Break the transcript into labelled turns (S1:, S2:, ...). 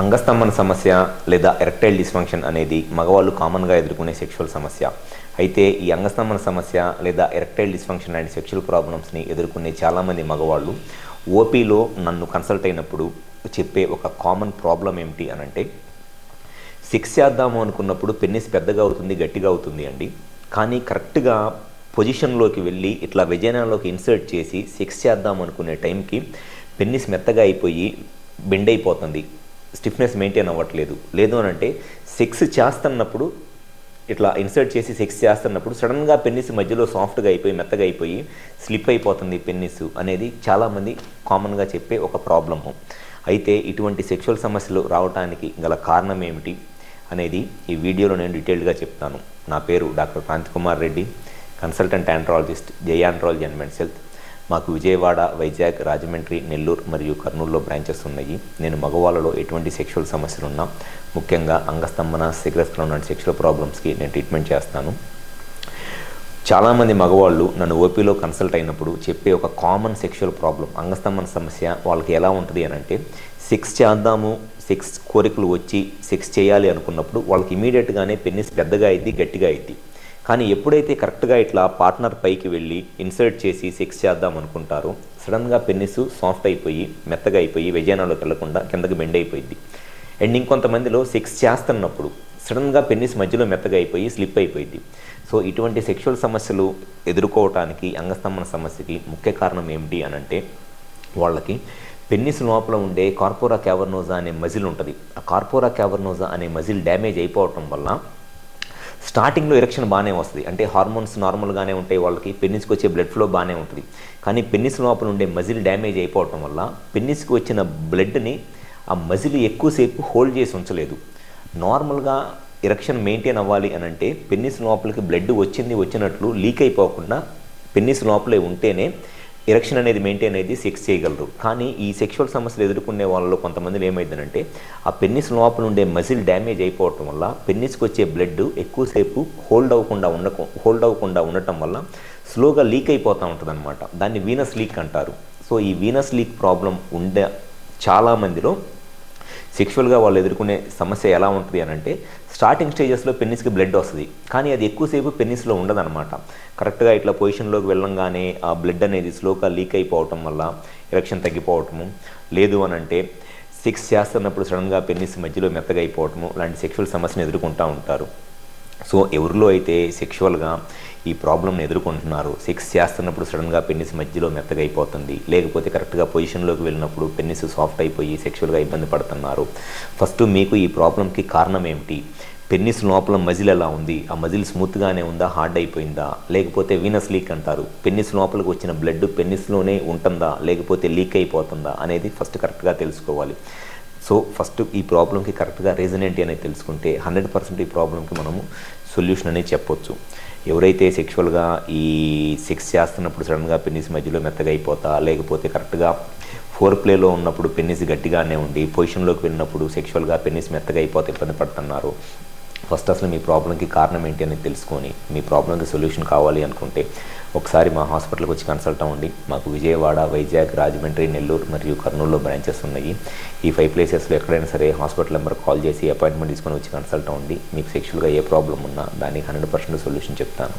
S1: అంగస్తంభన సమస్య లేదా erectile dysfunction అనేది మగవాళ్ళు కామన్గా ఎదుర్కొనే సెక్షువల్ సమస్య. అయితే ఈ అంగస్తంభన సమస్య లేదా ఎరెక్టైల్ డిస్ఫంక్షన్ లాంటి సెక్షువల్ ప్రాబ్లమ్స్ని ఎదుర్కొనే చాలామంది మగవాళ్ళు ఓపీలో నన్ను కన్సల్ట్ అయినప్పుడు చెప్పే ఒక కామన్ ప్రాబ్లం ఏమిటి అని అంటే సిక్స్ చేద్దాము అనుకున్నప్పుడు పెన్నిస్ పెద్దగా అవుతుంది గట్టిగా అవుతుంది అండి. కానీ కరెక్ట్గా పొజిషన్లోకి వెళ్ళి ఇట్లా వెజైనాలోకి ఇన్సర్ట్ చేసి సెక్స్ చేద్దాం అనుకునే టైంకి పెన్నిస్ మెత్తగా అయిపోయి బెండ్ అయిపోతుంది. స్టిఫ్నెస్ మెయింటైన్ అవ్వట్లేదు. లేదు అని అంటే సెక్స్ చేస్తున్నప్పుడు ఇట్లా ఇన్సర్ట్ చేసి సెక్స్ చేస్తున్నప్పుడు సడన్గా పెన్నిస్ మధ్యలో సాఫ్ట్గా అయిపోయి మెత్తగా అయిపోయి స్లిప్ అయిపోతుంది పెన్నిస్ అనేది చాలామంది కామన్గా చెప్పే ఒక ప్రాబ్లము అయితే ఇటువంటి సెక్షువల్ సమస్యలు రావడానికి గల కారణం ఏమిటి అనేది ఈ వీడియోలో నేను డీటెయిల్డ్గా చెప్తాను. నా పేరు doctor Kanthikumar Reddy consultant andrologist జయాండ్రాలజీ and men's health మాకు విజయవాడ వైజాగ్ రాజమండ్రి నెల్లూరు మరియు కర్నూలులో బ్రాంచెస్ ఉన్నాయి. నేను మగవాళ్ళలో ఎటువంటి సెక్షువల్ సమస్యలు ఉన్నా ముఖ్యంగా అంగస్తంభన సిగరెస్లో ఉన్న సెక్షువల్ ప్రాబ్లమ్స్కి నేను ట్రీట్మెంట్ చేస్తాను. చాలామంది మగవాళ్ళు నన్ను ఓపీలో కన్సల్ట్ అయినప్పుడు చెప్పే ఒక కామన్ సెక్షువల్ ప్రాబ్లం అంగస్తంభన సమస్య వాళ్ళకి ఎలా ఉంటుంది అని అంటే సెక్స్ చేద్దాము సెక్స్ కోరికలు వచ్చి సెక్స్ చేయాలి అనుకున్నప్పుడు వాళ్ళకి ఇమీడియట్గానే పెన్నిస్ పెద్దగా అయింది గట్టిగా అయింది కానీ ఎప్పుడైతే కరెక్ట్గా ఇట్లా పార్ట్నర్ పైకి వెళ్ళి ఇన్సర్ట్ చేసి సెక్స్ చేద్దాం అనుకుంటారో సడన్గా పెన్నిస్ సాఫ్ట్ అయిపోయి మెత్తగా అయిపోయి వెజానాలోకి వెళ్ళకుండా కిందకి బెండ్ అయిపోయింది అండ్ ఇంకొంతమందిలో సెక్స్ చేస్తున్నప్పుడు సడన్గా పెన్నిస్ మధ్యలో మెత్తగా అయిపోయి స్లిప్ అయిపోయింది సో ఇటువంటి సెక్షువల్ సమస్యలు ఎదుర్కోవటానికి అంగస్తంభన సమస్యకి ముఖ్య కారణం ఏమిటి అని అంటే వాళ్ళకి పెన్నిస్ లోపల ఉండే కార్పోరా క్యావర్నోజా అనే మజిల్ ఉంటుంది. ఆ కార్పోరా క్యావర్నోజా అనే మజిల్ డ్యామేజ్ అయిపోవటం వల్ల స్టార్టింగ్లో ఎరక్షన్ బాగానే వస్తుంది. అంటే హార్మోన్స్ నార్మల్గానే ఉంటాయి వాళ్ళకి పెన్నిస్కి వచ్చే బ్లడ్ ఫ్లో బాగానే ఉంటుంది. కానీ పెన్నిస్ లోపల ఉండే మజిల్ డ్యామేజ్ అయిపోవటం వల్ల పెన్నిస్కి వచ్చిన బ్లడ్ని ఆ మజిల్ ఎక్కువసేపు హోల్డ్ చేసి ఉంచలేదు. నార్మల్గా ఎరక్షన్ మెయింటైన్ అవ్వాలి అని అంటే పెన్నిస్ లోపలికి బ్లడ్ వచ్చింది వచ్చినట్లు లీక్ అయిపోకుండా పెన్నిస్ లోపలే ఉంటేనే ఎరక్షన్ అనేది మెయింటైన్ అయితే సెక్స్ చేయగలరు. కానీ ఈ సెక్షువల్ సమస్యలు ఎదుర్కొనే వాళ్ళలో కొంతమందిలో ఏమైందంటే ఆ పెన్నిస్ లోపల ఉండే మజిల్ డ్యామేజ్ అయిపోవటం వల్ల పెన్నిస్కి వచ్చే బ్లడ్ ఎక్కువసేపు హోల్డ్ అవ్వకుండా ఉండక హోల్డ్ అవ్వకుండా ఉండటం వల్ల స్లోగా లీక్ అయిపోతూ ఉంటుంది అనమాట దాన్ని వీనస్ లీక్ అంటారు. సో ఈ వీనస్ లీక్ ప్రాబ్లం ఉండే చాలామందిలో సెక్షువల్గా వాళ్ళు ఎదుర్కొనే సమస్య ఎలా ఉంటుంది అని అంటే స్టార్టింగ్ స్టేజెస్లో పెన్నిస్కి బ్లడ్ వస్తుంది. కానీ అది ఎక్కువసేపు పెన్నిస్లో ఉండదన్నమాట. కరెక్ట్గా ఇట్లా పొజిషన్లోకి వెళ్ళంగానే ఆ బ్లడ్ అనేది స్లోగా లీక్ అయిపోవటం వల్ల ఎరక్షన్ తగ్గిపోవటము. లేదు అని అంటే సెక్స్ చేస్తున్నప్పుడు సడన్గా పెన్నిస్ మధ్యలో మెత్తగా అయిపోవటము. లాంటి సెక్షువల్ సమస్యను ఎదుర్కొంటూ ఉంటారు. సో ఎవరిలో అయితే సెక్షువల్గా ఈ ప్రాబ్లమ్ని ఎదుర్కొంటున్నారు సెక్స్ చేస్తున్నప్పుడు సడన్గా పెన్నిస్ మధ్యలో మెత్తగా అయిపోతుంది లేకపోతే కరెక్ట్గా పొజిషన్లోకి వెళ్ళినప్పుడు పెన్నిస్ సాఫ్ట్ అయిపోయి సెక్షువల్గా ఇబ్బంది పడుతున్నారు. ఫస్ట్ మీకు ఈ ప్రాబ్లంకి కారణం ఏమిటి? పెన్నిస్ లోపల మజిల్ ఎలా ఉంది? ఆ మజిల్ స్మూత్గానే ఉందా? హార్డ్ అయిపోయిందా? లేకపోతే వీనస్ లీక్ అంటారు. పెన్నిస్ లోపలికి వచ్చిన బ్లడ్ పెన్నిస్లోనే ఉంటుందా? లేకపోతే లీక్ అయిపోతుందా? అనేది ఫస్ట్ కరెక్ట్గా తెలుసుకోవాలి. సో ఫస్ట్ ఈ ప్రాబ్లంకి కరెక్ట్గా రీజన్ ఏంటి అనేది తెలుసుకుంటే హండ్రెడ్ పర్సెంట్ ఈ ప్రాబ్లంకి మనము సొల్యూషన్ అనేది చెప్పొచ్చు. ఎవరైతే సెక్షువల్గా ఈ సెక్స్ చేస్తున్నప్పుడు సడన్గా పెన్నిస్ మధ్యలో మెత్తగా అయిపోతా లేకపోతే కరెక్ట్గా ఫోర్ ప్లేలో ఉన్నప్పుడు పెన్నిస్ గట్టిగానే ఉండి పొజిషన్లోకి వెళ్ళినప్పుడు సెక్షువల్గా పెన్నిస్ మెత్తగా అయిపోతే ఇబ్బంది పడుతున్నారు. ఫస్ట్ అసలు మీ ప్రాబ్లంకి కారణం ఏంటి అనేది తెలుసుకొని మీ ప్రాబ్లంకి సొల్యూషన్ కావాలి అనుకుంటే ఒకసారి మా హాస్పిటల్కి వచ్చి కన్సల్ట్ అవ్వండి. మాకు విజయవాడ వైజాగ్ రాజమండ్రి నెల్లూరు మరియు కర్నూలులో బ్రాంచెస్ ఉన్నాయి. ఈ ఫైవ్ ప్లేసెస్లో ఎక్కడైనా సరే హాస్పిటల్ నెంబర్ కాల్ చేసి అపాయింట్మెంట్ తీసుకొని వచ్చి కన్సల్ట్ అవ్వండి. మీకు సెక్షువల్గా ఏ ప్రాబ్లం ఉన్నా దానికి హండ్రెడ్ పర్సెంట్ సొల్యూషన్ చెప్తాను.